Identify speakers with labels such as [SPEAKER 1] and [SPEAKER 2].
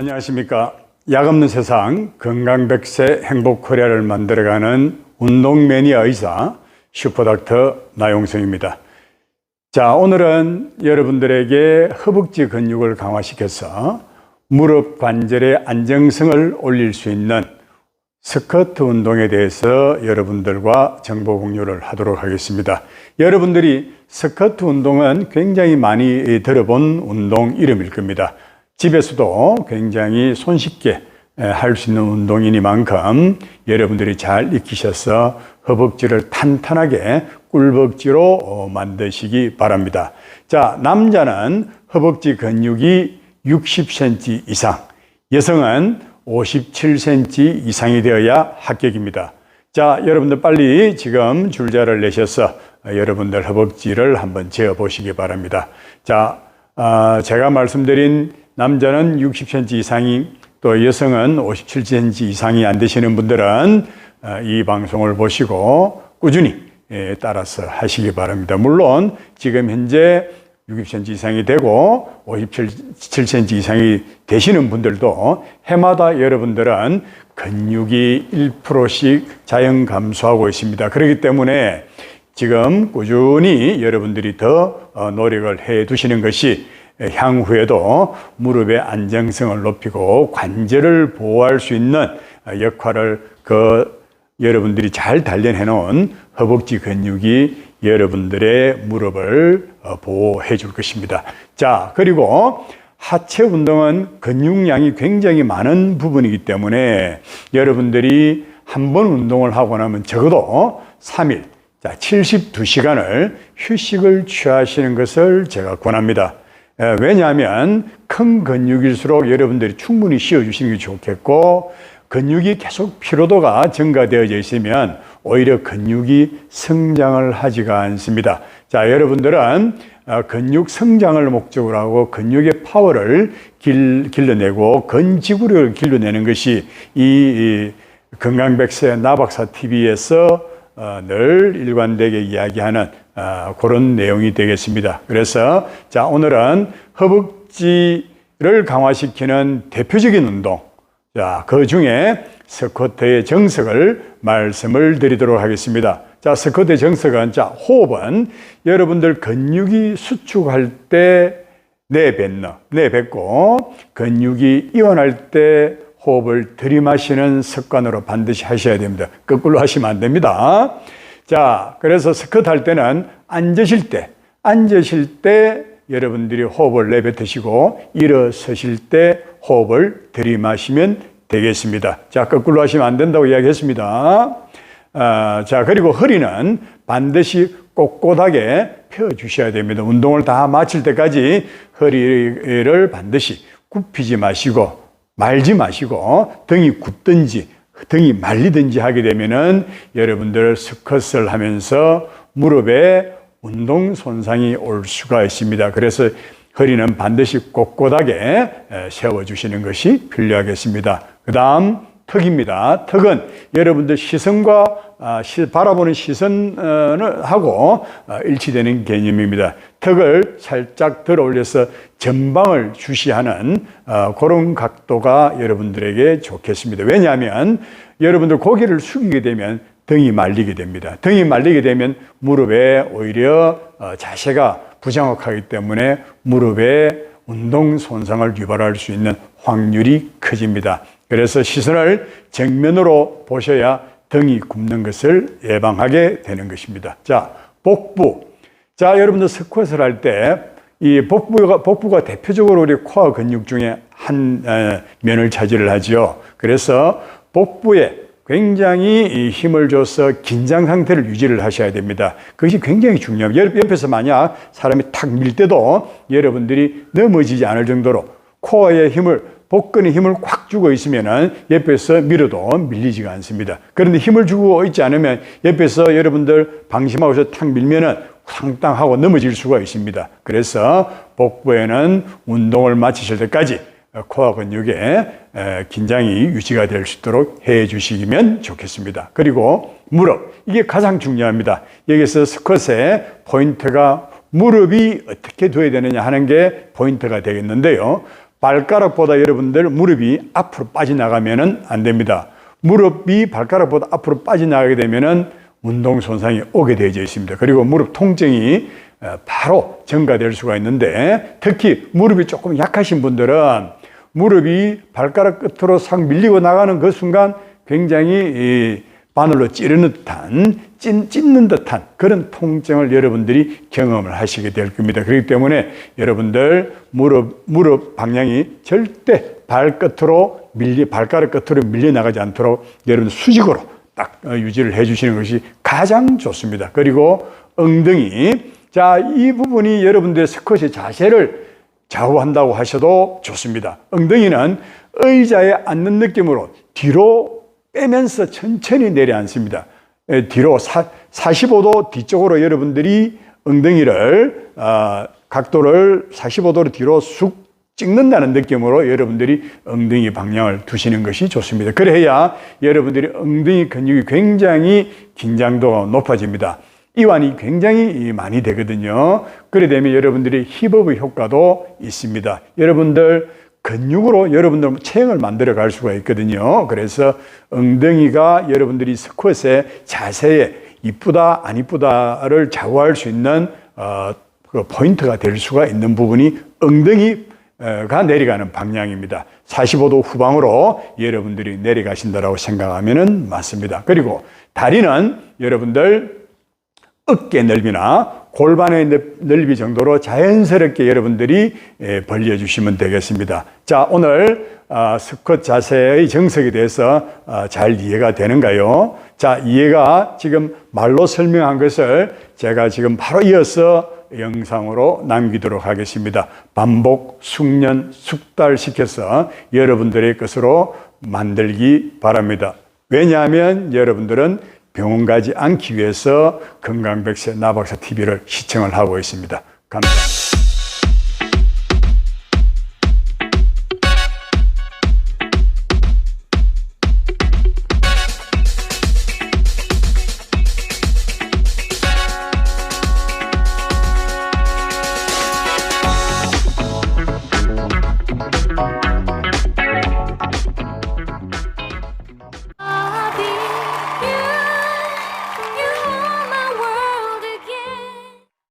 [SPEAKER 1] 안녕하십니까. 약 없는 세상 건강 백세 행복 코리아를 만들어가는 운동 매니아 의사 슈퍼닥터 나용성입니다. 자, 오늘은 여러분들에게 허벅지 근육을 강화시켜서 무릎 관절의 안정성을 올릴 수 있는 스쿼트 운동에 대해서 여러분들과 정보 공유를 하도록 하겠습니다. 여러분들이 스쿼트 운동은 굉장히 많이 들어본 운동 이름일 겁니다. 집에서도 굉장히 손쉽게 할 수 있는 운동이니만큼 여러분들이 잘 익히셔서 허벅지를 탄탄하게 꿀벅지로 어, 만드시기 바랍니다. 자, 남자는 허벅지 근육이 60cm 이상, 여성은 57cm 이상이 되어야 합격입니다. 자, 여러분들 빨리 지금 줄자를 내셔서 여러분들 허벅지를 한번 재어 보시기 바랍니다. 자, 어, 제가 말씀드린 남자는 60cm 이상이 또 여성은 57cm 이상이 안 되시는 분들은 어, 이 방송을 보시고 꾸준히 예, 따라서 하시기 바랍니다. 물론 지금 현재 60cm 이상이 되고 57cm 이상이 되시는 분들도 해마다 여러분들은 근육이 1%씩 자연 감소하고 있습니다. 그렇기 때문에 지금 꾸준히 여러분들이 더 어, 노력을 해 두시는 것이 향후에도 무릎의 안정성을 높이고 관절을 보호할 수 있는 역할을 그 여러분들이 잘 단련해 놓은 허벅지 근육이 여러분들의 무릎을 어, 보호해 줄 것입니다. 자, 그리고 하체 운동은 근육량이 굉장히 많은 부분이기 때문에 여러분들이 한 번 운동을 하고 나면 적어도 3일, 자, 72시간을 휴식을 취하시는 것을 제가 권합니다. 에, 왜냐하면 큰 근육일수록 여러분들이 충분히 쉬어주시는 게 좋겠고 근육이 계속 피로도가 증가되어져 있으면 오히려 근육이 성장을 하지가 않습니다. 자, 여러분들은 어, 근육 성장을 목적으로 하고 근육의 파워를 길, 길러내고 근지구력을 길러내는 것이 이, 이 건강백세 나박사 TV에서 어, 늘 일관되게 이야기하는 어, 그런 내용이 되겠습니다. 그래서 자 오늘은 허벅지를 강화시키는 대표적인 운동, 자그 중에 스쿼트의 정석을 말씀을 드리도록 하겠습니다. 자 스쿼트의 정석은 자 호흡은 여러분들 근육이 수축할 때 내뱉는, 내뱉고 근육이 이완할 때 호흡을 들이마시는 습관으로 반드시 하셔야 됩니다. 거꾸로 하시면 안 됩니다. 자, 그래서 스쿼트 할 때는 앉으실 때, 앉으실 때 여러분들이 호흡을 내뱉으시고 일어서실 때 호흡을 들이마시면 되겠습니다. 자, 거꾸로 하시면 안 된다고 이야기했습니다. 아, 자, 그리고 허리는 반드시 꼿꼿하게 펴 주셔야 됩니다. 운동을 다 마칠 때까지 허리를 반드시 굽히지 마시고 말지 마시고 등이 굽든지 등이 말리든지 하게 되면은 여러분들 스쿼트를 하면서 무릎에 운동 손상이 올 수가 있습니다. 그래서 허리는 반드시 꼿꼿하게 세워 주시는 것이 필요하겠습니다. 그 다음 턱입니다. 턱은 여러분들 시선과 아, 바라보는 시선하고 아, 일치되는 개념입니다. 턱을 살짝 들어 올려서 전방을 주시하는 아, 그런 각도가 여러분들에게 좋겠습니다. 왜냐하면 여러분들 고개를 숙이게 되면 등이 말리게 됩니다. 등이 말리게 되면 무릎에 오히려 어, 자세가 부정확하기 때문에 무릎에 운동 손상을 유발할 수 있는 확률이 커집니다. 그래서 시선을 정면으로 보셔야 등이 굽는 것을 예방하게 되는 것입니다. 자, 복부. 자, 여러분들 스쿼트를 할 때 이 복부가, 복부가 대표적으로 우리 코어 근육 중에 한 에, 면을 차지를 하지요. 그래서 복부에 굉장히 힘을 줘서 긴장 상태를 유지를 하셔야 됩니다. 그것이 굉장히 중요합니다. 옆에서 만약 사람이 탁 밀 때도 여러분들이 넘어지지 않을 정도로 코어에 힘을 복근에 힘을 꽉 주고 있으면은 옆에서 밀어도 밀리지가 않습니다. 그런데 힘을 주고 있지 않으면 옆에서 여러분들 방심하고서 탁 밀면은 상당하고 넘어질 수가 있습니다. 그래서 복부에는 운동을 마치실 때까지 코어 근육에 긴장이 유지가 될 수 있도록 해 주시면 좋겠습니다. 그리고 무릎. 이게 가장 중요합니다. 여기서 스쿼트의 포인트가 무릎이 어떻게 둬야 되느냐 하는 게 포인트가 되겠는데요. 발가락보다 여러분들 무릎이 앞으로 빠져나가면은 안 됩니다. 무릎이 발가락보다 앞으로 빠져나가게 되면은 운동 손상이 오게 되어져 있습니다. 그리고 무릎 통증이 어, 바로 증가될 수가 있는데 특히 무릎이 조금 약하신 분들은 무릎이 발가락 끝으로 싹 밀리고 나가는 그 순간 굉장히 이 바늘로 찌르는 듯한 찐, 찢는 듯한 그런 통증을 여러분들이 경험을 하시게 될 겁니다. 그렇기 때문에 여러분들 무릎 무릎 방향이 절대 발끝으로 밀리 발가락 끝으로 밀려 나가지 않도록 여러분 수직으로 딱 어, 유지를 해 주시는 것이 가장 좋습니다. 그리고 엉덩이 자, 이 부분이 여러분들의 스쿼시 자세를 좌우한다고 하셔도 좋습니다. 엉덩이는 의자에 앉는 느낌으로 뒤로 빼면서 천천히 내려앉습니다. 에, 뒤로 사, 45도 뒤쪽으로 여러분들이 엉덩이를 어, 각도를 45도로 뒤로 쑥 찍는다는 느낌으로 여러분들이 엉덩이 방향을 두시는 것이 좋습니다. 그래야 여러분들이 엉덩이 근육이 굉장히 긴장도가 높아집니다. 이완이 굉장히 많이 되거든요. 그래 되면 여러분들이 힙업의 효과도 있습니다. 여러분들 근육으로 여러분들 체형을 만들어 갈 수가 있거든요. 그래서 엉덩이가 여러분들이 스쿼트의 자세에 이쁘다 안 이쁘다를 좌우할 수 있는 어, 그 포인트가 될 수가 있는 부분이 엉덩이가 내려가는 방향입니다. 45도 후방으로 여러분들이 내려가신다라고 생각하면 맞습니다. 그리고 다리는 여러분들 어깨 넓이나 골반의 넓- 넓이 정도로 자연스럽게 여러분들이 예, 벌려주시면 되겠습니다. 자, 오늘 아, 스쿼트 자세의 정석에 대해서 아, 잘 이해가 되는가요? 자, 이해가 지금 말로 설명한 것을 제가 지금 바로 이어서 영상으로 남기도록 하겠습니다. 반복, 숙련, 숙달시켜서 여러분들의 것으로 만들기 바랍니다. 왜냐하면 여러분들은 병원 가지 않기 위해서 건강백세 나박사 TV를 시청을 하고 있습니다. 감사합니다.